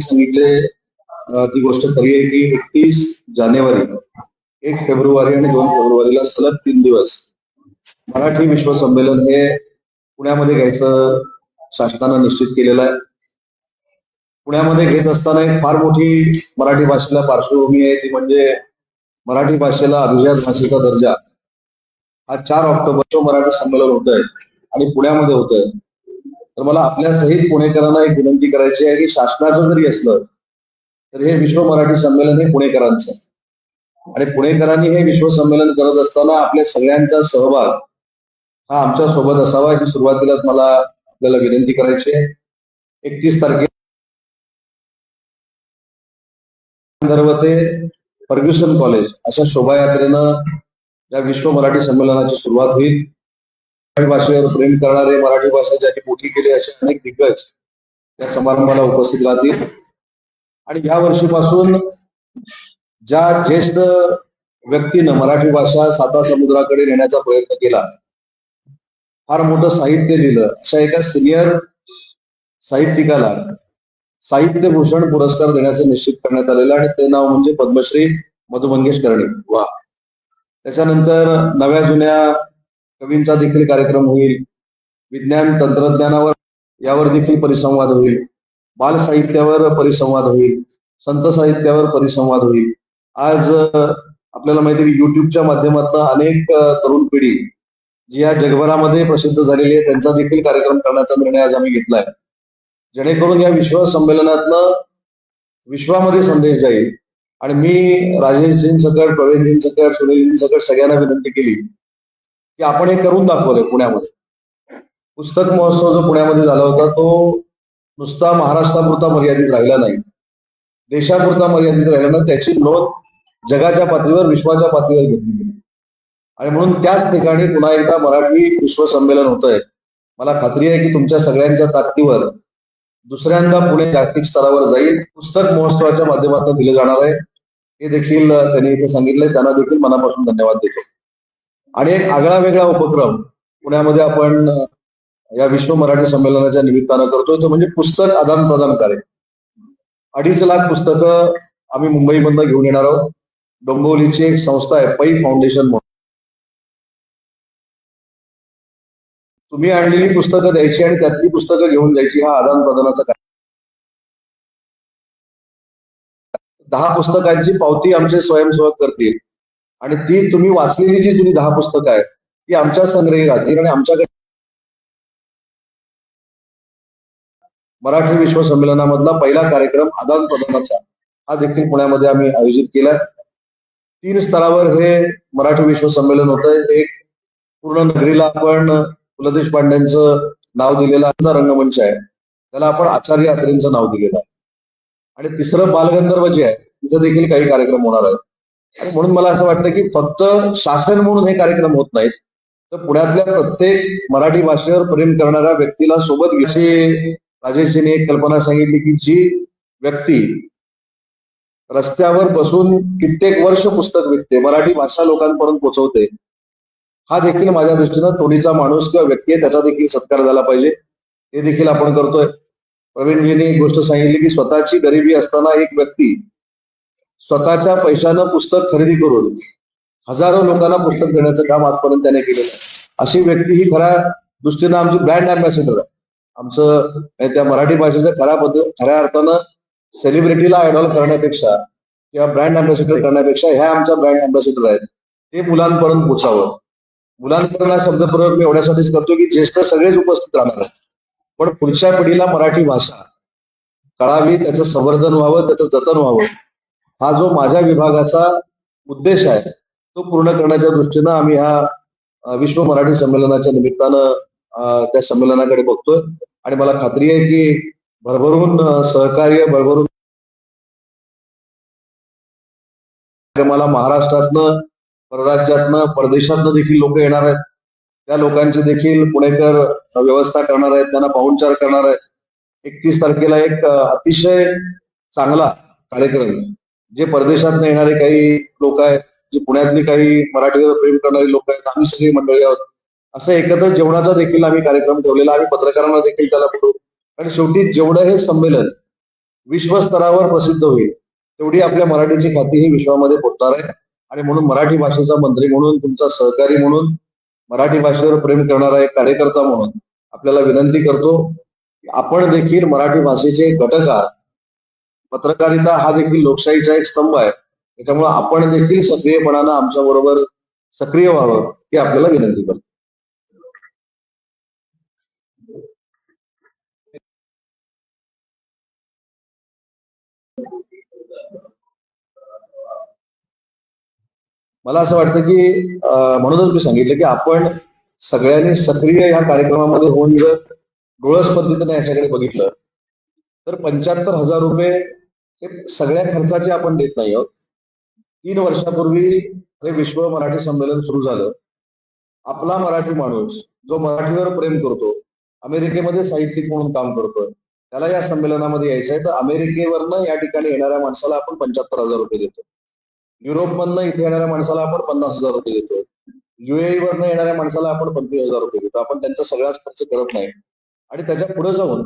सांगितले ती गोष्ट खरी आहे की एकतीस जानेवारी एक फेब्रुवारी आणि दोन फेब्रुवारीला सलग तीन दिवस. मराठी विश्व संमेलन हे पुण्यामध्ये घ्यायचं शासनानं निश्चित केलेलं आहे. पुण्यामध्ये घेत असताना एक फार मोठी मराठी भाषेला पार्श्वभूमी आहे ती म्हणजे मराठी भाषेला अभिजात भाषेचा दर्जा. हा चार ऑक्टोबर मराठी संमेलन होत आहे आणि पुण्यामध्ये होत आहे तर मला आपल्या सहित पुणेकरांना एक विनंती करायची आहे की शासनाचं जरी असलं तर हे विश्व मराठी संमेलन हे पुणेकरांचं. आणि पुणेकरांनी हे विश्व संमेलन करत असताना आपल्या सगळ्यांचा सहभाग हा आमच्यासोबत असावा ही सुरुवातीलाच मला आपल्याला विनंती करायची आहे. एकतीस तारखे ते फर्ग्युसन कॉलेज अशा शोभायात्रेनं या विश्व मराठी संमेलनाची सुरुवात होईल. भाषेवर प्रेम करणारे मराठी भाषा ज्यांनी मोठी केली असे अनेक दिग्गज या समारंभाला उपस्थित राहतील. आणि या वर्षीपासून ज्या ज्येष्ठ व्यक्तीनं मराठी भाषा साता समुद्राकडे नेण्याचा प्रयत्न केला फार मोठं साहित्य लिहिलं अशा एका सिनियर साहित्यिकाला साहित्य भूषण पुरस्कार देण्याचं निश्चित करण्यात आलेलं आणि ते नाव म्हणजे पद्मश्री मधु मंगेश वा त्याच्यानंतर नव्या जुन्या कवींचा देखील कार्यक्रम होईल. विज्ञान तंत्रज्ञानावर यावर देखील परिसंवाद होईल. बाल साहित्यावर परिसंवाद होईल. संत साहित्यावर परिसंवाद होईल. आज आपल्याला माहिती आहे की युट्यूबच्या माध्यमातून अनेक तरुण पिढी जी या जगभरामध्ये प्रसिद्ध झालेली आहे त्यांचा देखील कार्यक्रम करण्याचा निर्णय आज आम्ही घेतलाय. जेणेकरून या विश्व संमेलनातनं विश्वामध्ये संदेश जाईल. आणि मी राजेशजींसकट प्रवीणजींसकट सुनीलजींसकट सगळ्यांना विनंती केली की आपण हे करून दाखवलंय पुण्यामध्ये. पुस्तक महोत्सव जो पुण्यामध्ये झाला होता तो नुसता महाराष्ट्रापुरता मर्यादित राहिला नाही. देशापुरता मर्यादित राहिला नाही त्याची नोंद जगाच्या पातळीवर विश्वाच्या पातळीवर घेतली गेली. आणि म्हणून त्याच ठिकाणी पुन्हा एकदा मराठी विश्व संमेलन होत आहे मला खात्री आहे की तुमच्या सगळ्यांच्या ताकदीवर दुसऱ्यांदा पुणे जागतिक स्तरावर जाईल. पुस्तक महोत्सवाच्या माध्यमातून दिलं जाणार आहे. हे देखील त्यांनी इथे सांगितलंय. त्यांना देखील मनापासून धन्यवाद देतो. आणि एक आगळा वेगळा उपक्रम पुण्यामध्ये आपण या विश्व मराठी संमेलनाच्या निमित्तानं करतोय. तो म्हणजे पुस्तक आदान प्रदान कार्य. अडीच लाख पुस्तकं आम्ही मुंबईमधनं घेऊन येणार आहोत. डोंबिवलीची एक संस्था आहे पै फाउंडेशन म्हणून. तुम्ही आणलेली पुस्तकं द्यायची आणि त्यातली पुस्तकं घेऊन जायची हा आदान प्रदानाचा कार्य दहा पुस्तकांची पावती आमचे स्वयंसेवक करतील. आणि ती तुम्ही वाचलेली जी जुनी दहा पुस्तकं आहेत ती आमच्या संग्रही राहतील आणि आमच्याकडे मराठी विश्व संमेलनामधला पहिला कार्यक्रम आदान प्रदानाचा हा देखील पुण्यामध्ये आम्ही आयोजित केला तीन स्तरावर हे मराठी विश्व संमेलन होत एक पूर्ण नगरीला आपण पु ल देशपांड्यांचं नाव दिलेलं आमचा रंगमंच आहे. त्याला आपण आचार्य यात्रेंचं नाव दिलेलं आहे. आणि तिसरं बालगंधर्व जे आहे तिथं देखील काही कार्यक्रम होणार आहेत आणि म्हणून मला असं वाटतं की फक्त शासन म्हणून हे कार्यक्रम होत नाहीत तर पुण्यातल्या प्रत्येक मराठी भाषेवर प्रेम करणाऱ्या व्यक्तीला सोबत घेशी राजेशजीने एक कल्पना सांगितली की जी व्यक्ती रस्त्यावर बसून कित्येक वर्ष पुस्तक विकते मराठी भाषा लोकांपर्यंत पोहोचवते हा देखील माझ्या दृष्टीनं तोडीचा माणूस किंवा व्यक्ती आहे त्याचा देखील सत्कार झाला पाहिजे. हे देखील आपण करतोय. प्रवीणजींनी एक गोष्ट सांगितली की स्वतःची गरिबी असताना एक व्यक्ती स्वतःच्या पैशानं पुस्तक खरेदी करून हजारो लोकांना पुस्तक देण्याचं काम आजपर्यंत त्याने केलेलं अशी व्यक्ती ही खऱ्या दृष्टीनं आमची ब्रँड अँबॅसेडर आहे. आमचं त्या मराठी भाषेच्या खऱ्या पद्धत खऱ्या अर्थानं सेलिब्रिटीला आयडॉल करण्यापेक्षा किंवा ब्रँड अँबॅसेडर करण्यापेक्षा ह्या आमच्या ब्रँड अँबॅसेडर आहेत. ते मुलांपर्यंत पोचावं मुलांपर्यंत हा शब्दप्रयोग मी एवढ्यासाठीच करतो की ज्येष्ठ सगळेच उपस्थित राहणार आहेत. पण पुढच्या पिढीला मराठी भाषा कळावी त्याचं संवर्धन व्हावं त्याचं जतन व्हावं हा जो माझ्या विभागाचा उद्देश आहे तो पूर्ण करण्याच्या दृष्टीनं आम्ही ह्या विश्व मराठी संमेलनाच्या निमित्तानं त्या संमेलनाकडे बघतोय. आणि मला खात्री आहे की भरभरून सहकार्य भरभरून मला महाराष्ट्रातनं परराज्यातनं परदेशातनं देखील लोक येणार आहेत. त्या लोकांची देखील पुणेकर व्यवस्था करणार आहेत त्यांना पाहुणचार करणार आहेत. एकतीस तारखेला एक अतिशय चांगला कार्यक्रम जे परदेशात येणारे काही लोक आहेत जे पुण्यातली काही मराठीवर प्रेम करणारी लोक आहेत आम्ही सगळी मंडळी आहोत. असं एकत्र जेवणाचा देखील आम्ही कार्यक्रम ठेवलेला आम्ही पत्रकारांना देखील त्याला बोलू आणि शेवटी जेवढं हे संमेलन विश्वस्तरावर प्रसिद्ध होईल तेवढी आपल्या मराठीची ख्याती ही विश्वामध्ये पोहोचणार आहे. आणि म्हणून मराठी भाषेचा मंत्री म्हणून तुमचा सहकारी म्हणून मराठी भाषेवर प्रेम करणारा एक कार्यकर्ता म्हणून आपल्याला विनंती करतो आपण देखील मराठी भाषेचे घटक आहात. पत्रकारिता हा देखील लोकशाहीचा एक स्तंभ आहे. त्याच्यामुळे आपण देखील सक्रियपणानं आमच्या बरोबर सक्रिय व्हावं ही आपल्याला विनंती करतो. मला असं वाटतं की म्हणूनच मी सांगितलं की आपण सगळ्यांनी सक्रिय या कार्यक्रमामध्ये होऊन जर डोळस पद्धतीने याच्याकडे बघितलं तर पंच्याहत्तर हजार रुपये हे सगळ्या खर्चाचे आपण देत नाही आहोत. तीन वर्षापूर्वी हे विश्व मराठी संमेलन सुरू झालं. आपला मराठी माणूस जो मराठीवर प्रेम करतो अमेरिकेमध्ये साहित्यिक म्हणून काम करतोय त्याला या संमेलनामध्ये यायचं आहे तर अमेरिकेवरनं या ठिकाणी येणाऱ्या माणसाला आपण पंच्याहत्तर हजार रुपये देतो युरोपमधनं इथे येणाऱ्या माणसाला आपण पन्नास हजार रुपये देतो युएई वरनं येणाऱ्या माणसाला आपण पंचवीस हजार रुपये देतो आपण त्यांचा सगळाच खर्च करत नाही. आणि त्याच्या पुढे जाऊन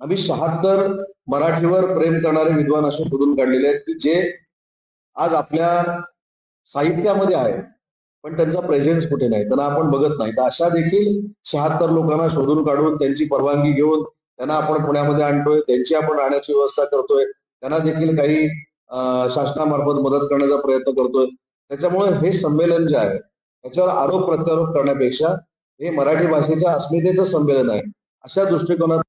आम्ही शहात्तर मराठीवर प्रेम करणारे विद्वान असे शोधून काढलेले आहेत की जे आज आपल्या साहित्यामध्ये आहे पण त्यांचा प्रेझेन्स कुठे नाही त्यांना आपण बघत नाही. तर अशा देखील शहात्तर लोकांना शोधून काढून त्यांची परवानगी घेऊन त्यांना आपण पुण्यामध्ये आणतोय त्यांची आपण राहण्याची व्यवस्था करतोय त्यांना देखील काही शासनामार्फत मदत करण्याचा प्रयत्न करतोय. त्याच्यामुळे हे संमेलन जे आहे त्याच्यावर आरोप प्रत्यारोप करण्यापेक्षा हे मराठी भाषेच्या अस्मितेचं संमेलन आहे. अशा दृष्टिकोनात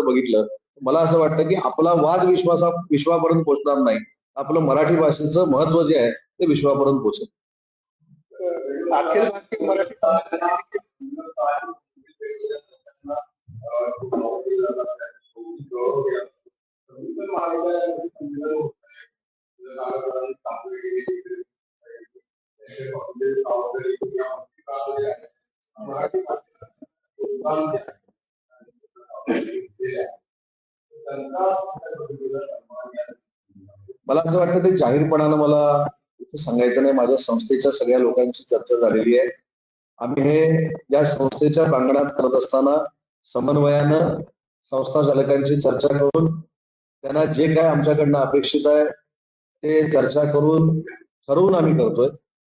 जर बघितलं मला असं वाटतं की आपला वाद विश्वासा विश्वापर्यंत पोहोचणार नाही. आपलं मराठी भाषेचं महत्त्व जे आहे ते विश्वापर्यंत पोहोचेल. मराठी मला असं वाटतं ते जाहीरपणानं मला इथे सांगायचं नाही. माझ्या संस्थेच्या सगळ्या लोकांची चर्चा झालेली आहे. आम्ही हे या संस्थेच्या प्रांगणात करत असताना समन्वयानं संस्था चालकांची चर्चा करून त्यांना जे काय आमच्याकडनं अपेक्षित आहे ते चर्चा करून ठरवून आम्ही करतोय.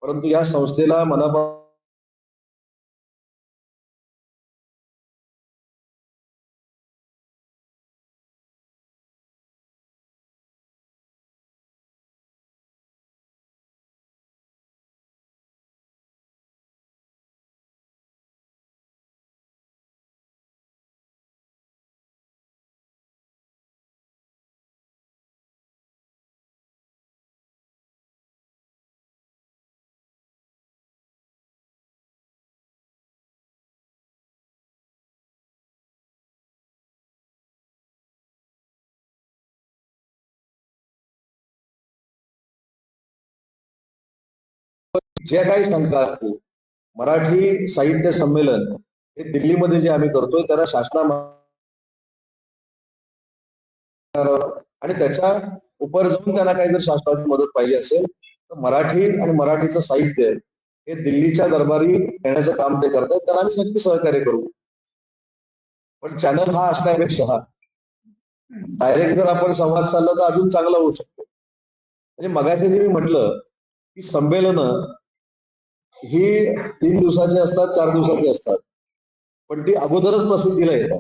परंतु या संस्थेला मनापासून ज्या काही शंका असतील मराठी साहित्य संमेलन हे दिल्लीमध्ये जे आम्ही करतोय त्याला शासना आणि त्याच्या उपर जाऊन त्यांना काही जर शासनाची मदत पाहिजे असेल तर मराठी आणि मराठीचं साहित्य हे दिल्लीच्या दरबारी येण्याचं काम ते करतात त्यांना आम्ही नक्की सहकार्य करू. पण चॅनल हा असण्यापेक्षा डायरेक्ट जर आपण संवाद साधला तर अजून चांगला होऊ शकतो. म्हणजे मगाशी जे मी म्हटलं की संमेलनं ही तीन दिवसाची असतात चार दिवसाची असतात. पण ती अगोदरच प्रसिद्धीला येतात.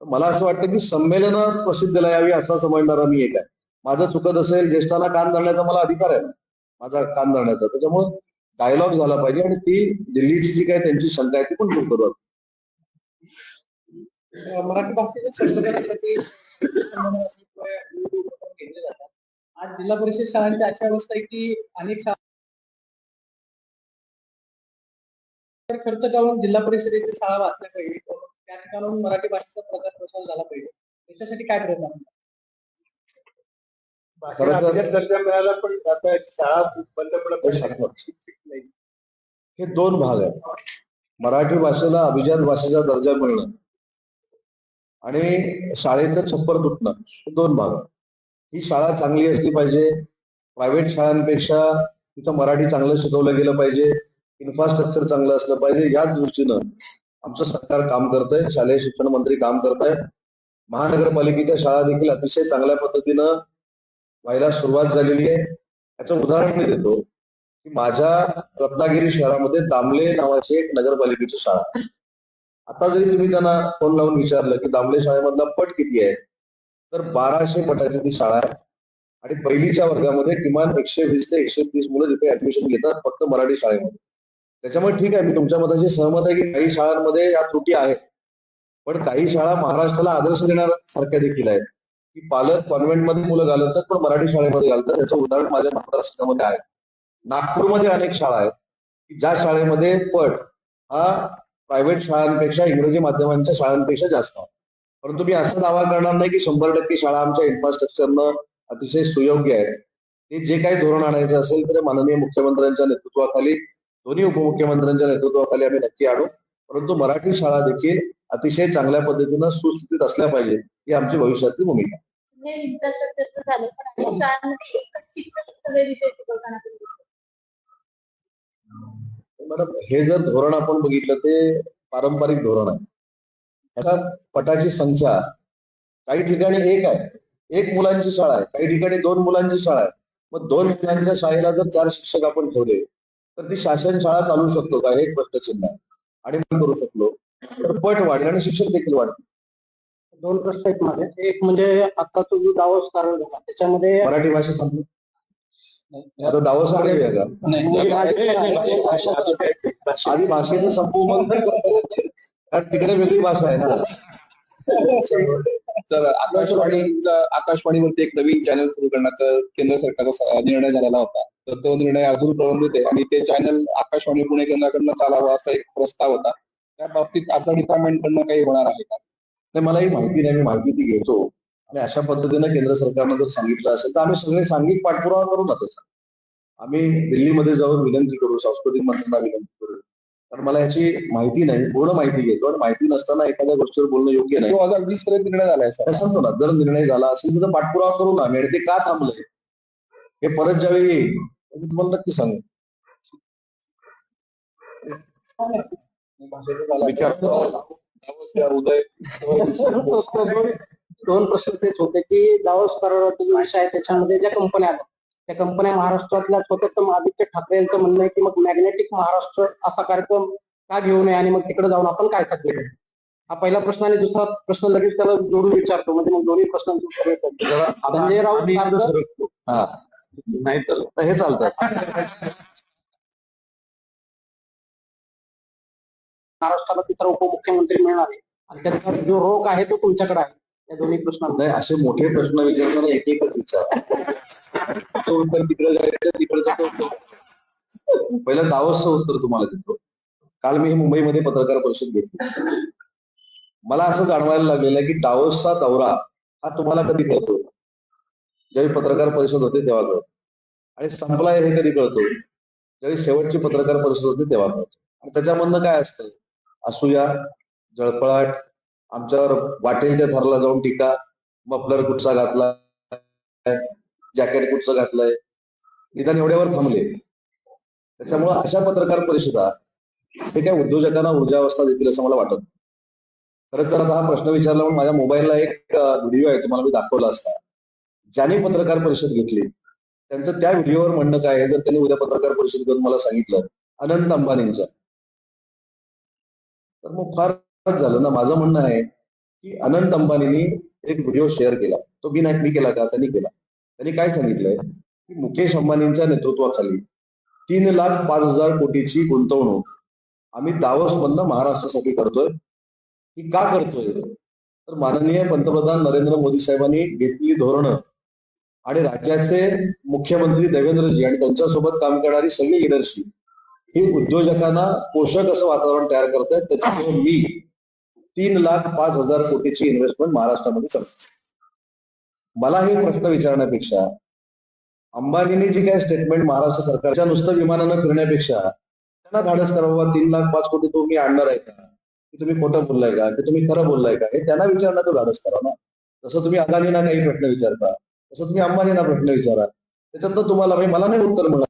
मला असं वाटतं की संमेलन प्रसिद्धीला यावी असा समजणारा मी एक आहे. माझं चुकत असेल ज्येष्ठांना कान धरण्याचा मला अधिकार आहे. माझा कान धरण्याचा. त्याच्यामुळे डायलॉग झाला पाहिजे आणि ती दिल्लीची जी काही त्यांची शंका आहे ती पण दूर करू मराठी भाषेच्या जातात. आज जिल्हा परिषद शाळांची अशी अवस्था आहे की अनेक शाळा खर्च करून जिल्हा परिषदेची शाळा वाचल्या पाहिजे. त्या ठिकाणाहून मराठी भाषेचा प्रचार प्रसार झाला पाहिजे. त्याच्यासाठी काय प्रयत्न तर- दर्जा मिळाला पण आता शाळा बंद पडत हे. हे दोन भाग आहेत. मराठी भाषेला अभिजात भाषेचा दर्जा मिळणं आणि शाळेचं छप्पर तुटणं हे दोन भाग आहेत. ही शाळा चांगली असली पाहिजे. प्रायव्हेट शाळांपेक्षा तिथं मराठी चांगलं शिकवलं गेलं पाहिजे. इन्फ्रास्ट्रक्चर चांगलं असलं पाहिजे. याच दृष्टीनं आमचं सरकार काम करतंय. शालेय शिक्षण मंत्री काम करत आहे महानगरपालिकेच्या शाळा देखील अतिशय चांगल्या पद्धतीनं व्हायला सुरुवात झालेली आहे. याचं उदाहरण मी देतो. की माझ्या रत्नागिरी शहरामध्ये दामले नावाची एक नगरपालिकेची शाळा आता जरी तुम्ही त्यांना फोन लावून विचारलं की दामले शाळेमधला पट किती आहे तर बाराशे पटाची ती शाळा आहे. आणि पहिलीच्या वर्गामध्ये किमान एकशे वीस ते एकशे तीस मुलं तिथे ऍडमिशन घेतात फक्त मराठी शाळेमध्ये. त्याच्यामुळे ठीक आहे मी तुमच्या मताशी सहमत आहे की काही शाळांमध्ये या त्रुटी आहेत. पण काही शाळा महाराष्ट्राला आदर्श देण्यासारख्या देखील आहेत. की पालक कॉन्व्हेंटमध्ये मुलं घालतात पण मराठी शाळेमध्ये घालतात. त्याचं उदाहरण माझ्या मतदारसंघामध्ये आहे. नागपूरमध्ये अनेक शाळा आहेत. की ज्या शाळेमध्ये पट हा प्रायव्हेट शाळांपेक्षा इंग्रजी माध्यमांच्या शाळांपेक्षा जास्त आहे. परंतु मी असा दावा करणार नाही की शंभर टक्के शाळा आमच्या इन्फ्रास्ट्रक्चरनं अतिशय सुयोग्य आहे ते जे काही धोरण आणायचं असेल तर माननीय मुख्यमंत्र्यांच्या नेतृत्वाखाली दोन्ही उपमुख्यमंत्र्यांच्या नेतृत्वाखाली आम्ही नक्की आणू परंतु मराठी शाळा देखील अतिशय चांगल्या पद्धतीनं सुस्थितीत असल्या पाहिजे ही आमची भविष्यातली भूमिका. हे. मॅडम हे जर धोरण आपण बघितलं ते पारंपरिक धोरण आहे ह्याच्या पटाची संख्या काही ठिकाणी एक आहे एक मुलांची शाळा आहे काही ठिकाणी दोन मुलांची शाळा आहे मग दोन मुलांच्या शाळेला जर चार शिक्षक आपण ठेवले तर ती शासन शाळा चालू शकतो का? हे एक प्रश्नचिन्ह आहे. आणि करू शकलो. तर पट वाढेल आणि शिक्षक देखील वाढतील दोन प्रश्न आहेत माझे. एक म्हणजे आता तुम्ही दावस कारण झाला त्याच्यामध्ये मराठी भाषा दावस आहे वेगळा आधी भाषेचं संपू मग कारण तिकडे वेगळी भाषा आहे ना. तर आकाशवाणीचा आकाशवाणीवरती एक नवीन चॅनल सुरू करण्याचा केंद्र सरकारचा निर्णय झालेला होता. तर तो निर्णय अजून प्रलंबित आहे आणि ते चॅनल आकाशवाणी पुणे केंद्राकडनं चालावं असा एक प्रस्ताव होता. त्या बाबतीत आपल्या डिपार्टमेंटकडनं काही होणार आहे का? नाही मला ही माहिती नाही मी माहिती ती घेतो. आणि अशा पद्धतीनं केंद्र सरकारनं जर सांगितलं असेल तर आम्ही सगळे सांघिक पाठपुरावा करू ना त्याचा आम्ही दिल्लीमध्ये जाऊन विनंती करू सांस्कृतिक मंत्र्यांना विनंती करू. कारण मला याची माहिती नाही पूर्ण माहिती घेतो आणि माहिती नसताना एखाद्या गोष्टीवर बोलणं योग्य नाही. दोन हजार वीस पर्यंत निर्णय झालाय सर. सांगतो ना जर निर्णय झाला असेल तर पाठपुरावा करू ना आम्ही आणि ते का थांबलंय? हे परत ज्यावेळी तर मी तुम्हाला नक्की सांगेन. उदय. दोन प्रश्न तेच होते की दावस कराराचा जो विषय आहे त्याच्यामध्ये ज्या कंपन्या आल्या त्या कंपन्या महाराष्ट्रातल्या होत्या तर आदित्य ठाकरे यांचं म्हणणं आहे की मग मॅग्नेटिक महाराष्ट्र असा कार्यक्रम का घेऊ नये आणि मग तिकडे जाऊन आपण काय करू हा पहिला प्रश्न आणि दुसरा प्रश्न लगेच त्याला जोडून विचारतो. म्हणजे मग दोन्ही. जरा संजय राऊत नाही तर हे चालतात महाराष्ट्राला तिसरा उपमुख्यमंत्री मिळणार आहे. आणि त्याचा जो रोग आहे तो तुमच्याकडे आहे. या दोन्ही प्रश्नांचा नाही असे मोठे प्रश्न विचारताना एक एकच विचार. त्याचं उत्तर तिकडे जायचं तिकडचं तो उत्तर. पहिलं दावसचं उत्तर तुम्हाला देतो. काल मी मुंबईमध्ये पत्रकार परिषद घेतली. मला असं जाणवायला लागलेलं आहे की दावसचा दौरा हा तुम्हाला कधी कळतो? ज्यावेळी पत्रकार परिषद होते तेव्हा कळतो. आणि संपलाय हे कधी कळतो. ज्यावेळी शेवटची पत्रकार परिषद होती तेव्हा कळतो. आणि त्याच्यामधनं काय असतं? असूया जळपळाट आमच्यावर वाटेल त्या थरला जाऊन टीका मफलर कुठचा घातला जॅकेट कुठचं घातलंय. निदान एवढ्यावर थांबले. त्याच्यामुळे अशा पत्रकार परिषदा हे काय उद्योजकांना ऊर्जावस्था देतील असं मला वाटत. नाही. खरं तर आता हा प्रश्न विचारला म्हणून माझ्या मोबाईलला एक व्हिडिओ आहे तुम्हाला मी दाखवला असता. ज्याने पत्रकार परिषद घेतली त्यांचं त्या व्हिडिओवर म्हणणं काय आहे? जर त्यांनी उद्या पत्रकार परिषद करून मला सांगितलं अनंत अंबानींचं. तर मग फार झालं ना. माझं म्हणणं आहे की अनंत अंबानींनी एक व्हिडिओ शेअर केला. तो मी मी केला का? त्यांनी केला. त्यांनी काय सांगितलंय? की मुकेश अंबानींच्या नेतृत्वाखाली तीन लाख पाच हजार कोटीची गुंतवणूक आम्ही दावस मधनं महाराष्ट्रासाठी करतोय. ही का करतोय? तर माननीय पंतप्रधान नरेंद्र मोदी साहेबांनी घेतलेली धोरणं आणि राज्याचे मुख्यमंत्री देवेंद्रजी आणि त्यांच्यासोबत काम करणारी सगळी लिडरशिप ही. उद्योजकांना पोषक असं वातावरण तयार करत आहेत त्याच्यामुळे मी तीन लाख पाच हजार कोटीची इन्व्हेस्टमेंट महाराष्ट्रामध्ये करतो मला हे प्रश्न विचारण्यापेक्षा अंबानीने जी काय स्टेटमेंट महाराष्ट्र सरकारच्या नुसतं विमानानं फिरण्यापेक्षा त्यांना धाडस करावा तीन लाख पाच कोटी तुम्ही आणणार आहे का? की तुम्ही खोटं बोललाय का? की तुम्ही खरं बोललाय का? हे त्यांना विचारण्याचं धाडस करा ना. तसं तुम्ही अदानीना काही प्रश्न विचारता. तसं तुम्ही अंबानींना प्रश्न विचारा. त्याच्यात तुम्हाला म्हणजे मला नाही उत्तर मिळालं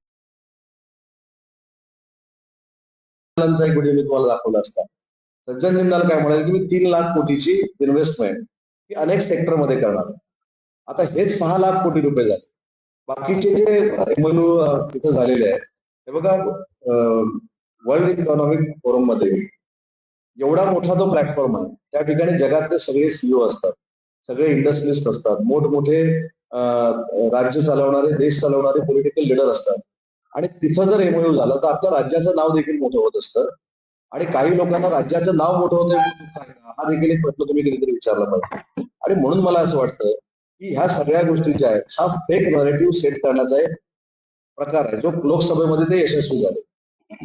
एक व्हिडिओ मी तुम्हाला दाखवला असता. सज्जन जिंदाल काय म्हणाले की मी तीन लाख कोटीची इन्व्हेस्टमेंट ही अनेक सेक्टरमध्ये करणार आता हेच सहा लाख कोटी रुपये झाले. बाकीचे जे एमओयू तिथं झालेले आहेत हे बघा वर्ल्ड इकॉनॉमिक फोरममध्ये एवढा मोठा जो प्लॅटफॉर्म आहे. त्या ठिकाणी जगातले सगळे सीईओ असतात. सगळे इंडस्ट्रिस्ट असतात. मोठमोठे राज्य चालवणारे देश चालवणारे पॉलिटिकल लिडर असतात. आणि तिथं जर एमओयू झालं तर आपल्या राज्याचं नाव देखील मोठं होत असतं. आणि काही लोकांना राज्याचं नाव मोठं होतं हा देखील एक प्रश्न तुम्ही कधीतरी विचारला पाहिजे. आणि म्हणून मला असं वाटतं की ह्या सगळ्या गोष्टी ज्या आहेत हा फेक नरेटिव्ह सेट करण्याचा एक प्रकार आहे. जो लोकसभेमध्ये ते यशस्वी झाले.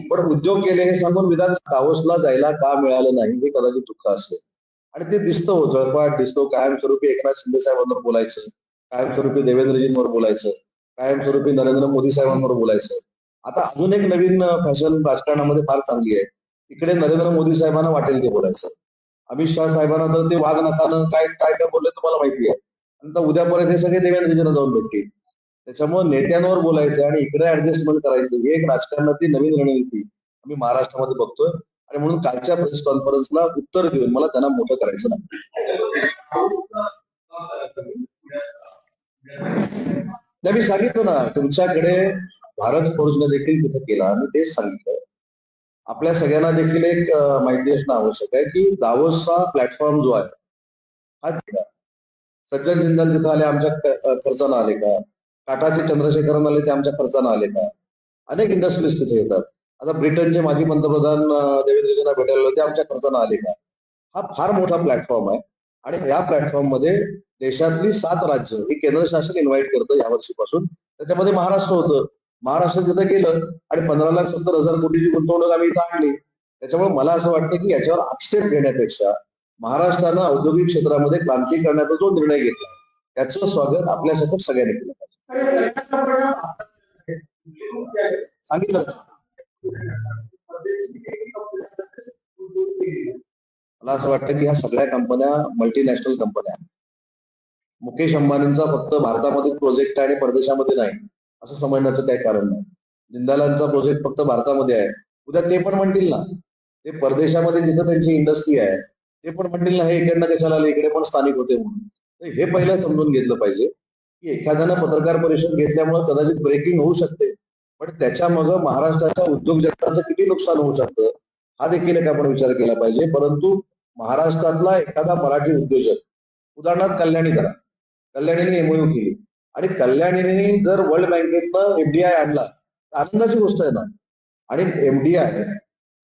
पण उद्योग केले हे सांगून विधान दावोसला जायला का मिळालं नाही हे कदाचित दुःख असेल. आणि ते दिसतं हो जळपाट दिसतो कायमस्वरूपी एकनाथ शिंदे साहेबांवर बोलायचं. कायमस्वरूपी देवेंद्रजींवर बोलायचं कायमस्वरूपी नरेंद्र मोदी साहेबांवर बोलायचं. आता अजून एक नवीन फॅशन राजकारणामध्ये फार चांगली आहे. इकडे नरेंद्र मोदी साहेबांना वाटेल ते बोलायचं. अमित शाह साहेबांना तर ते वाघ नकानं काय काय काय बोलले तुम्हाला माहिती आहे. नंतर उद्यापर्यंत हे सगळे देवेंद्रजींना जाऊन भेटतील. त्याच्यामुळे नेत्यांवर बोलायचं आणि इकडे ऍडजस्टमेंट करायचं. ही एक राजकारणातली नवीन रणनीती आम्ही महाराष्ट्रामध्ये बघतोय. आणि म्हणून कालच्या प्रेस कॉन्फरन्सला उत्तर देऊन मला त्यांना मोठं करायचं नाही. नाही मी सांगितलं ना तुमच्याकडे भारत फौजने देखील तिथं केला. मी तेच सांगितलं. आपल्या सगळ्यांना देखील एक माहिती असणं आवश्यक आहे की दावोसचा प्लॅटफॉर्म जो आहे हा दिला. सज्जन जिंदल तिथं आले आमच्या खर्चानं आले का? टाटाचे चंद्रशेखरन आले ते आमच्या खर्चानं आले का? अनेक इंडस्ट्रीज तिथे येतात. आता ब्रिटनचे माजी पंतप्रधान अं, देवेंद्रजींना भेटायला ते आमच्या खर्चानं आले का? हा फार मोठा प्लॅटफॉर्म आहे. आणि या प्लॅटफॉर्ममध्ये देशातली सात राज्य ही केंद्र शासन इन्व्हाइट करतं या वर्षीपासून. त्याच्यामध्ये महाराष्ट्र होतं. महाराष्ट्र तिथं गेलं आणि पंधरा लाख सत्तर हजार कोटीची गुंतवणूक आम्ही इथं आणली. त्याच्यामुळे मला असं वाटतं की याच्यावर आक्षेप घेण्यापेक्षा महाराष्ट्रानं औद्योगिक क्षेत्रामध्ये क्रांती करण्याचा जो निर्णय घेतला त्याचं स्वागत आपल्यासकट सगळ्यांनी केलं पाहिजे. सांगितलं. मला असं वाटतं की ह्या सगळ्या कंपन्या मल्टीनॅशनल कंपन्या आहेत. मुकेश अंबानींचा फक्त भारतामध्ये प्रोजेक्ट आहे आणि परदेशामध्ये नाही असं समजण्याचं काही कारण नाही. जिंदालांचा प्रोजेक्ट फक्त भारतामध्ये आहे. उद्या ते पण म्हणतील ना ते परदेशामध्ये जिथं त्यांची इंडस्ट्री आहे ते पण म्हणतील ना हे इकडनं कशाला आले? इकडे पण स्थानिक होते म्हणून. तर हे पहिलं समजून घेतलं पाहिजे की एखाद्यानं पत्रकार परिषद घेतल्यामुळे कदाचित ब्रेकिंग होऊ शकते. पण त्याच्या मग महाराष्ट्राच्या उद्योग जगताचं किती नुकसान होऊ शकतं हा देखील एक आपण विचार केला पाहिजे. परंतु महाराष्ट्रातला एखादा मराठी उद्योजक उदाहरणार्थ कल्याणी करा. कल्याणीने एमओयू केली. आणि कल्याणीने जर वर्ल्ड बँकेतनं एफडीआय आणला तर आनंदाची गोष्ट आहे ना. आणि एफडीआय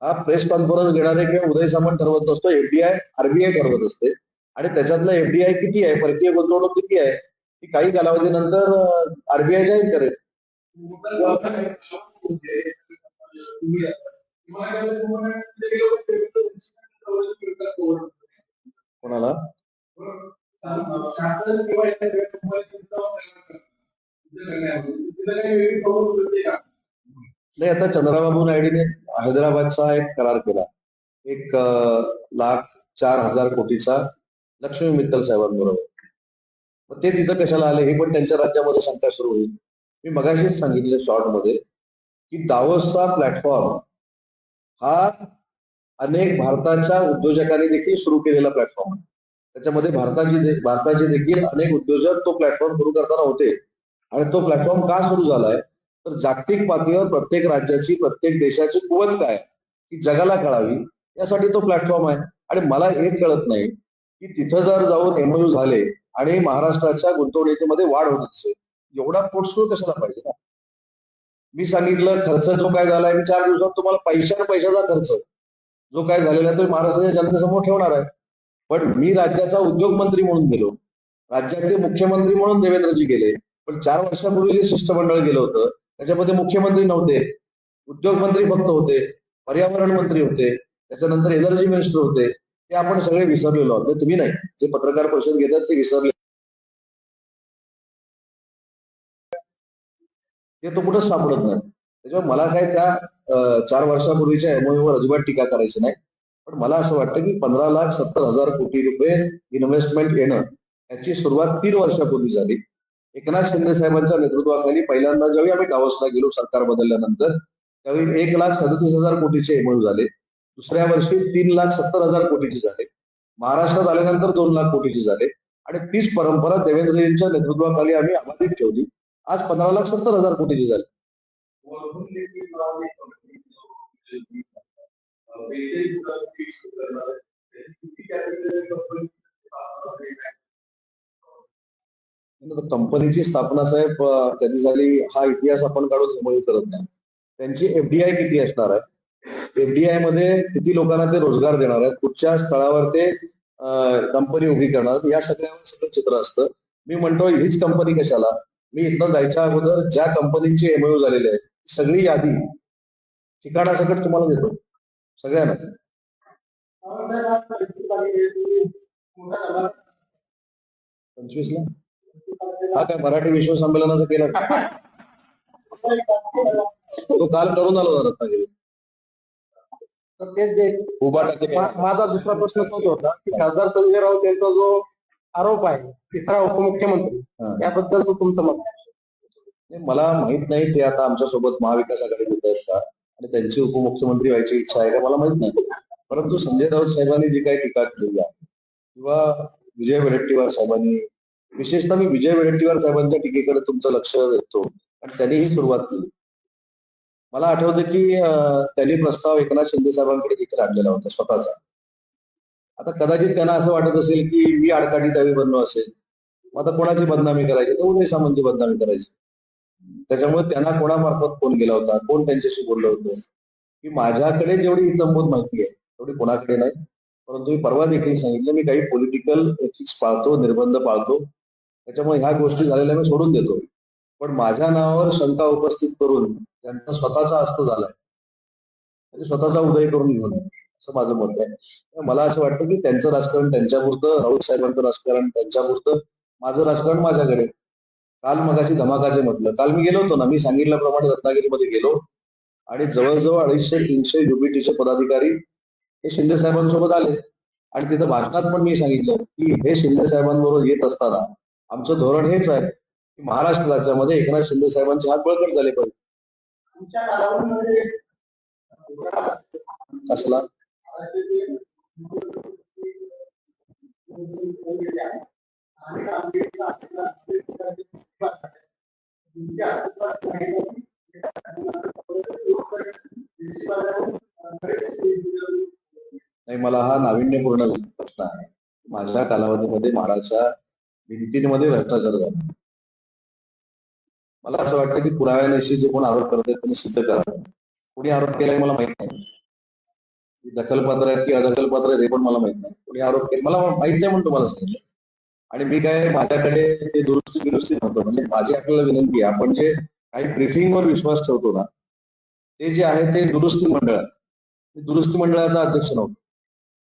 हा प्रेस कॉन्फरन्स घेणारे किंवा उदय सामंत ठरवत असतो एफडीआय आरबीआय ठरवत असते. आणि त्याच्यातलं एफडीआय किती आहे परकीय गुंतवणूक किती आहे ही काही कालावधीनंतर आरबीआय जाहीर करेल. कोणाला? नाही आता चंद्राबाबू नायडूने हैदराबादचा एक करार केला. एक लाख चार हजार कोटीचा लक्ष्मी मित्तल साहेबांबरोबर. मग ते तिथं कशाला आले? हे पण त्यांच्या राज्यामध्ये शंका सुरू होईल. मी मगाशीच सांगितलं शॉर्टमध्ये की दावोसचा प्लॅटफॉर्म हा अनेक भारताच्या उद्योजकांनी देखील सुरू केलेला प्लॅटफॉर्म आहे. त्याच्यामध्ये भारताची भारताचे देखील अनेक उद्योजक तो प्लॅटफॉर्म सुरू करताना होते. आणि तो प्लॅटफॉर्म का सुरू झालाय? तर जागतिक पातळीवर प्रत्येक राज्याची प्रत्येक देशाची कुवत काय? की जगाला कळावी यासाठी तो प्लॅटफॉर्म आहे. आणि मला हे कळत नाही की तिथं जर जाऊन एमओयू झाले आणि महाराष्ट्राच्या गुंतवणुकीमध्ये वाढ होत असेल एवढा पोटसूळ कशाला पाहिजे ना? मी सांगितलं खर्च जो काय झालाय मी चार दिवसात तुम्हाला पैशा पैशाचा खर्च. जो काय झालेला आहे तो महाराष्ट्राच्या जनतेसमोर ठेवणार आहे. पण मी राज्याचा उद्योग मंत्री म्हणून गेलो. राज्याचे मुख्यमंत्री म्हणून देवेंद्रजी गेले. पण चार वर्षापूर्वी जे शिष्टमंडळ गेलं होतं त्याच्यामध्ये मुख्यमंत्री नव्हते. उद्योग मंत्री फक्त होते. पर्यावरण मंत्री होते. त्याच्यानंतर एनर्जी मिनिस्टर होते. ते आपण सगळे विसरलेलो आहोत. तुम्ही नाही. जे पत्रकार परिषद घेतात ते विसरले. ते तो कुठंच सापडत नाही. त्याच्यामुळे मला काय त्या चार वर्षापूर्वीच्या एमओयूवर अजिबात टीका करायची नाही. पण मला असं वाटतं की पंधरा लाख सत्तर हजार कोटी रुपये इन्व्हेस्टमेंट येणं याची सुरुवात तीन वर्षापूर्वी झाली. एकनाथ शिंदे साहेबांच्या नेतृत्वाखाली पहिल्यांदा ज्यावेळी आम्ही डावसला गेलो सरकार बदलल्यानंतर त्यावेळी एक लाख सदतीस हजार कोटीचे एमओ झाले. दुसऱ्या वर्षी तीन लाख सत्तर हजार कोटीचे झाले. महाराष्ट्रात आल्यानंतर दोन लाख कोटीचे झाले. आणि तीच परंपरा देवेंद्रजींच्या नेतृत्वाखाली आम्ही अबाधित ठेवली. आज पंधरा लाख सत्तर हजार कोटीची झाली. म्हणजे कंपनीची स्थापना साहेब अं, कधी झाली हा इतिहास आपण काढून एमओयू करत नाही. त्यांची एफडीआय किती असणार आहे? एफडीआयमध्ये किती लोकांना ते रोजगार देणार आहेत? कुठच्या स्थळावर ते कंपनी उभी करणार या सगळ्यावर सगळं चित्र असतं. मी म्हणतो हीच कंपनी कशाला? मी इथं जायच्या अगोदर ज्या कंपनीची एमओयू झालेली आहे सगळी यादी ठिकाणासकट तुम्हाला देतो. सगळ्यांना. पंचवीस ला? हा काय मराठी विश्व संमेलनाचा केला? तो काल करून आलो होता रत्नागिरी मा- माझा दुसरा प्रश्न तोच होता की खासदार संजय राऊत यांचा जो आरोप आहे तिसरा उपमुख्यमंत्री. त्याबद्दल तो तुमचं मत मला माहीत नाही ते आता आमच्यासोबत महाविकास आघाडीत येत आहेत का? आणि त्यांची उपमुख्यमंत्री व्हायची इच्छा आहे का मला माहीत नाही. परंतु संजय राऊत साहेबांनी जी काही टीका केली आहे किंवा विजय वडेट्टीवार साहेबांनी विशेषतः मी विजय वडेट्टीवार साहेबांच्या टीकेकडे तुमचं लक्ष देतो आणि त्यांनी ही सुरुवात केली. मला आठवतं की त्यांनी प्रस्ताव एकनाथ शिंदे साहेबांकडे देखील आणलेला होता स्वतःचा. आता कदाचित त्यांना असं वाटत असेल की मी आडकाठी त्यावेळी बनलो असेल. मग आता कोणाची बदनामी करायची? तर उदय सामंतची बदनामी करायची. त्याच्यामुळे त्यांना कोणामार्फत फोन केला होता? कोण त्यांच्याशी बोललं होतं? की माझ्याकडे जेवढी इतंभूत माहिती आहे तेवढी कोणाकडे नाही. परंतु मी परवा देखील सांगितलं मी काही पॉलिटिकल एथिक्स पाळतो निर्बंध पाळतो त्याच्यामुळे ह्या गोष्टी झालेल्या मी सोडून देतो. पण माझ्या नावावर शंका उपस्थित करून त्यांचा स्वतःचा हस्त झालाय म्हणजे स्वतःचा उदय करून घेऊन असं माझं मत आहे. मला असं वाटतं की त्यांचं राजकारण त्यांच्यापुरतं राऊत साहेबांचं राजकारण त्यांच्यापुरतं माझं राजकारण माझ्याकडे. काल मगाची धमाकाचे म्हटलं. काल मी गेलो होतो ना मी सांगितल्याप्रमाणे रत्नागिरीमध्ये गेलो. आणि जवळजवळ अडीचशे तीनशे युबीटीचे पदाधिकारी हे शिंदे साहेबांसोबत आले. आणि तिथं भाषणात पण मी सांगितलं की हे शिंदे साहेबांबरोबर येत असताना आमचं धोरण हेच आहे की महाराष्ट्र राज्यामध्ये एकनाथ शिंदे साहेबांचे हात बळकट झाले पाहिजे. कसला? नाही मला हा नाविन्यपूर्ण प्रश्न आहे. माझ्या कालावधीमध्ये महाराजच्या भिंतींमध्ये भ्रष्टाचार झाला. मला असं वाटतं की पुराव्यानिशी जे कोण आरोप करतात त्यांनी सिद्ध करा कोणी आरोप केलाय मला माहीत नाही. दखलपात्र आहेत की अदखलपात्र आहेत हे पण मला माहीत नाही. कोणी आरोप केले मला माहीत नाही म्हणून तुम्हाला सांगितलं. आणि मी काय माझ्याकडे ते दुरुस्ती दुरुस्ती नव्हतं. म्हणजे माझी आपल्याला विनंती आहे आपण जे काही ब्रिफिंगवर विश्वास ठेवतो ना ते जे आहे ते दुरुस्ती मंडळ. दुरुस्ती मंडळाचा अध्यक्ष नव्हतो.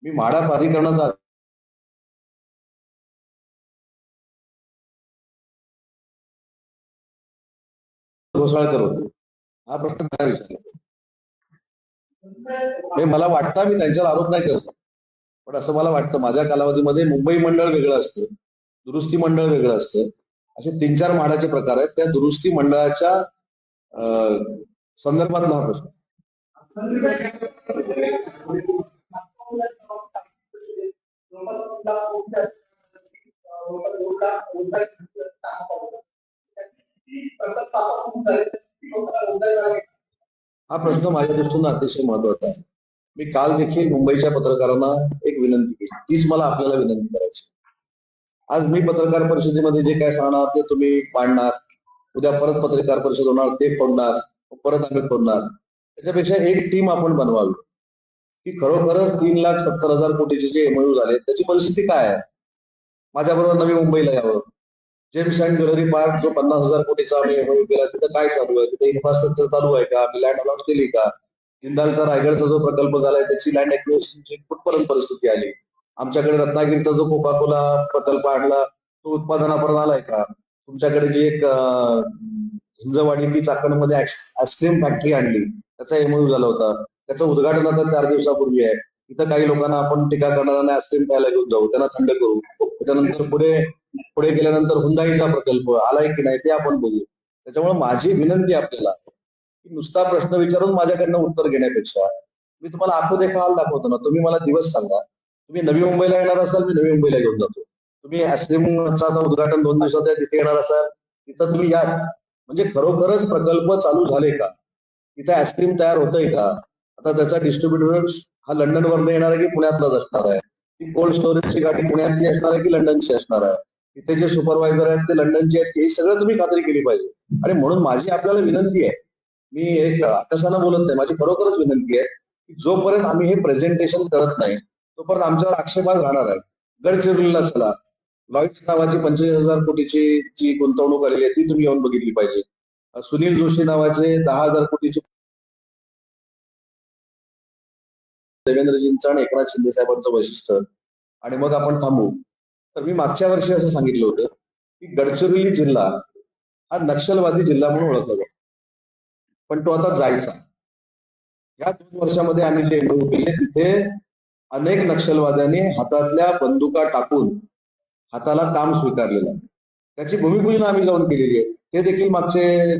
मी म्हाडा प्राधिकरणाचा घोसाळकर होतो. हा प्रश्न काय विचारला. मला वाटतं मी त्यांच्यावर आरोप नाही करत. पण असं मला वाटतं माझ्या कालावधीमध्ये मुंबई मंडळ वेगळं असतं. दुरुस्ती मंडळ वेगळं असतं. असे तीन चार माडाचे प्रकार आहेत. त्या दुरुस्ती मंडळाच्या अं, संदर्भात हा प्रश्न. हा प्रश्न माझ्या दृष्टीनं अतिशय महत्त्वाचा आहे. मी काल देखील मुंबईच्या पत्रकारांना एक विनंती केली. तीच मला आपल्याला विनंती करायची आज मी पत्रकार परिषदेमध्ये जे काय सांगणार ते तुम्ही मांडणार. उद्या परत पत्रकार परिषद होणार ते फोडणार परत आम्ही फोडणार. त्याच्यापेक्षा एक टीम आपण बनवावी. की खरोखरच तीन लाख सत्तर हजार कोटीचे जे एमयू झाले त्याची परिस्थिती काय आहे? माझ्याबरोबर नवी मुंबईला यावं. जेम्स अँड ज्वेलरी पार्क जो पन्नास हजार कोटीचा आम्ही एमयू केला तिथं काय चालू आहे? तिथे इन्फ्रास्ट्रक्चर चालू आहे का? आम्ही लँड अलॉट केली का? जिंदालचा रायगडचा जो प्रकल्प झालाय त्याची लँड ऍक्विजिशनची कुठपर्यंत परिस्थिती आली? आमच्याकडे रत्नागिरीचा जो कोका कोला प्रकल्प आणला तो उत्पादनापर्यंत आलाय का? तुमच्याकडे जी एक हिंजवाडी चाकणमध्ये आईस्क्रीम फॅक्टरी आणली त्याचा एमओयू झाला होता. त्याचं उद्घाटन आता चार दिवसापूर्वी आहे. इथं काही लोकांना आपण टीका करणाऱ्यांना आईस्क्रीम प्यायला घेऊन जाऊ. त्यांना थंड करू. त्याच्यानंतर पुढे पुढे गेल्यानंतर हुंदाईचा प्रकल्प आलाय की नाही ते आपण बघू. त्याच्यामुळे माझी विनंती आपल्याला की नुसता प्रश्न विचारून माझ्याकडनं उत्तर घेण्यापेक्षा मी तुम्हाला आखो देखा हाल दाखवतो ना तुम्ही मला दिवस सांगा. तुम्ही नवी मुंबईला येणार असाल मी नवी मुंबईला घेऊन जातो. तुम्ही आता उद्घाटन दोन दिवसात आहे तिथे येणार असाल तिथं तुम्ही या. म्हणजे खरोखरच प्रकल्प चालू झाले का? तिथे आईस्क्रीम तयार होतंय का? आता त्याचा डिस्ट्रीब्युटर हा लंडनवरनं येणार आहे की पुण्यातलाच असणार आहे? ती कोल्ड स्टोरेजची गाडी पुण्यातली असणार आहे की लंडनची असणार आहे? तिथे जे सुपरवायझर आहेत ते लंडनचे आहेत हे सगळं तुम्ही खात्री केली पाहिजे. आणि म्हणून माझी आपल्याला विनंती आहे. मी एक आकाशाला बोलत नाही माझी खरोखरच विनंती आहे की जोपर्यंत आम्ही हे प्रेझेंटेशन करत नाही तोपर्यंत आमच्यावर आक्षेपात राहणार आहे गडचिरोलीला चला. लॉईड्स नावाची पंचवीस हजार कोटीची जी गुंतवणूक आलेली आहे ती तुम्ही येऊन बघितली पाहिजे. सुनील जोशी नावाचे दहा हजार कोटीची देवेंद्रजींचं आणि एकनाथ शिंदे साहेबांचं वैशिष्ट्य. आणि मग आपण थांबू. तर मी मागच्या वर्षी असं सांगितलं होतं की गडचिरोली जिल्हा हा नक्षलवादी जिल्हा म्हणून ओळखला जातो. पण तो आता जायचा. या दोन वर्षामध्ये आम्ही जे केले तिथे अनेक नक्षलवाद्यांनी हातातल्या बंदुका टाकून हाताला काम स्वीकारलेलं आहे. त्याची भूमिपूजन आम्ही जाऊन केलेली आहे. ते देखील मागचे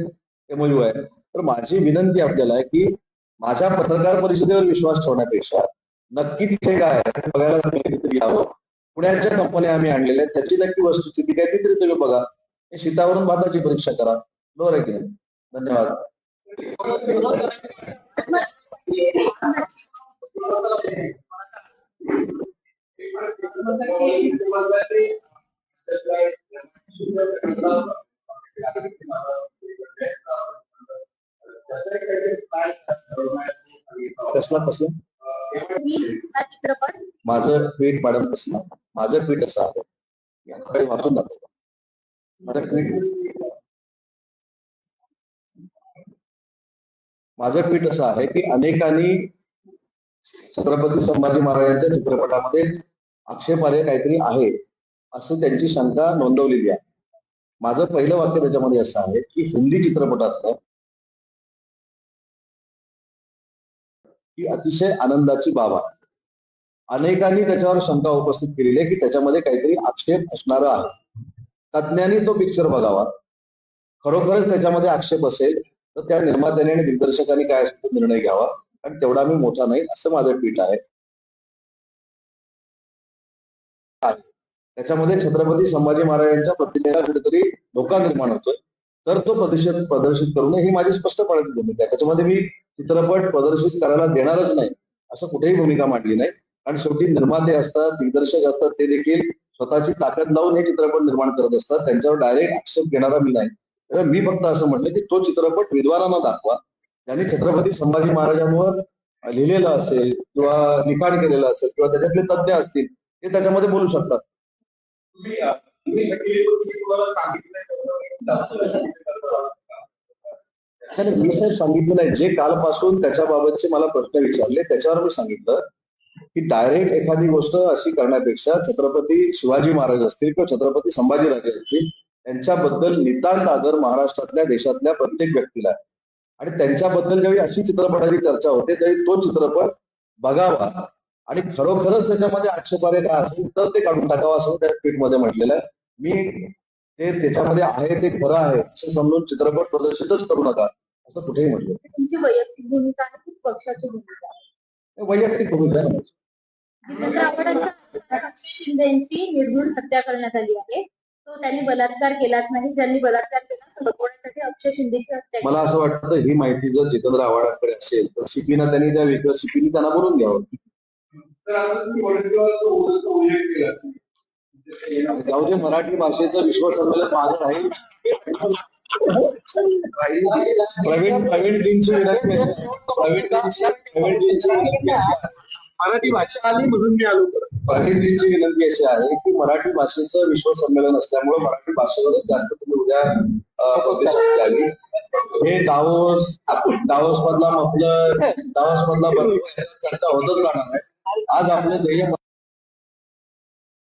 एमओयू आहे. तर माझी विनंती आपल्याला आहे की माझ्या पत्रकार परिषदेवर विश्वास ठेवण्यापेक्षा नक्की हे काय बघायला यावं. पुण्याच्या कंपन्या आम्ही आणलेल्या आहेत. त्याची नक्की वस्तुस्थिती काय ती तरी तुम्ही बघा. शीतावरून भाताची परीक्षा करा. बरोबर आहे की नाही? धन्यवाद. कसला कसला? माझं ट्विट मॅडम कसला माझं ट्विट असं आहे. याकडे वाचून दाखव. माझं ट्विट माझं ट्विट असं आहे की अनेकांनी छत्रपती संभाजी महाराजांच्या चित्रपटामध्ये आक्षेपार्ह काहीतरी आहे असं त्यांची शंका नोंदवलेली आहे. माझं पहिलं वाक्य त्याच्यामध्ये असं आहे की हिंदी चित्रपटातलं ही अतिशय आनंदाची बाब आहे. अनेकांनी त्याच्यावर शंका उपस्थित केलेली आहे की त्याच्यामध्ये काहीतरी आक्षेप असणार आहे. तज्ज्ञांनी तो पिक्चर बघावा. खरोखरच त्याच्यामध्ये आक्षेप असेल तर त्या निर्मात्याने आणि दिग्दर्शकांनी काय असतो निर्णय घ्यावा. कारण तेवढा मी मोठा नाही असं माझं ट्विट आहे. त्याच्यामध्ये छत्रपती संभाजी महाराजांच्या प्रतिमेला कुठेतरी धोका निर्माण होतोय. तर तो प्रदर्शित प्रदर्शित करू नये ही माझी स्पष्टपणे भूमिका आहे. त्याच्यामध्ये मी चित्रपट प्रदर्शित करायला देणारच नाही असं कुठेही भूमिका मांडली नाही. आणि शेवटी निर्माते असतात दिग्दर्शक असतात ते देखील स्वतःची ताकद लावून हे चित्रपट निर्माण करत असतात. त्यांच्यावर डायरेक्ट आक्षेप घेणारा मी नाही. तर मी फक्त असं म्हटलं की तो चित्रपट विद्वानांना दाखवा. त्यांनी छत्रपती संभाजी महाराजांवर लिहिलेलं असेल किंवा लिखाण केलेलं असेल किंवा त्याच्यातले तज्ज्ञ असतील ते त्याच्यामध्ये बोलू शकतात. मी साहेब सांगितलं नाही. जे कालपासून त्याच्याबाबतचे मला प्रश्न विचारले त्याच्यावर मी सांगितलं की डायरेक्ट एखादी गोष्ट अशी करण्यापेक्षा छत्रपती शिवाजी महाराज असतील किंवा छत्रपती संभाजीराजे असतील त्यांच्याबद्दल नितांत आदर महाराष्ट्रातल्या देशातल्या प्रत्येक व्यक्तीला आहे. आणि त्यांच्याबद्दल ज्यावेळी अशी चित्रपटाची चर्चा होते त्यावेळी तो चित्रपट बघावा. आणि खरोखरच त्याच्यामध्ये आक्षेपार्ह काय असेल तर ते काढून टाकावा असं त्या ट्विटमध्ये म्हटलेलं आहे. मी ते त्याच्यामध्ये आहे ते खरं आहे असं समजून चित्रपट प्रदर्शितच करू नका असं कुठेही म्हटलं तुमची वैयक्तिक भूमिका पक्षाची भूमिका? वैयक्तिक भूमिका आहे निर्घृण हत्या करण्यात आली आहे. तो त्यांनी बलात्कार केलाच नाही. ज्यांनी बलात्कार केला तो लपवण्यासाठी अक्षय शिंदेची हत्या केली मला असं वाटतं ही माहिती जर जितेंद्र आव्हाडांकडे असेल तर सीपीना त्यांनी द्यावी किंवा सीपीनी त्यांना बोलून घ्यावं. जाऊ दे मराठी भाषेचं विश्व संमेलन माझं राहील. प्रवीण प्रवीणजींची विनंती आहे. प्रवीणजींची प्रवीणजींची विनंती आहे. मराठी भाषा आली म्हणून मी आलो प्रवीणजींची विनंती अशी आहे की मराठी भाषेचं विश्व संमेलन असल्यामुळे मराठी भाषेवरच जास्त तुम्ही उद्या द्यावी हे दावोस दावोस मधला मफलर दावोस मधला चर्चा होतच राहणार आहे. आज आपलं ध्येय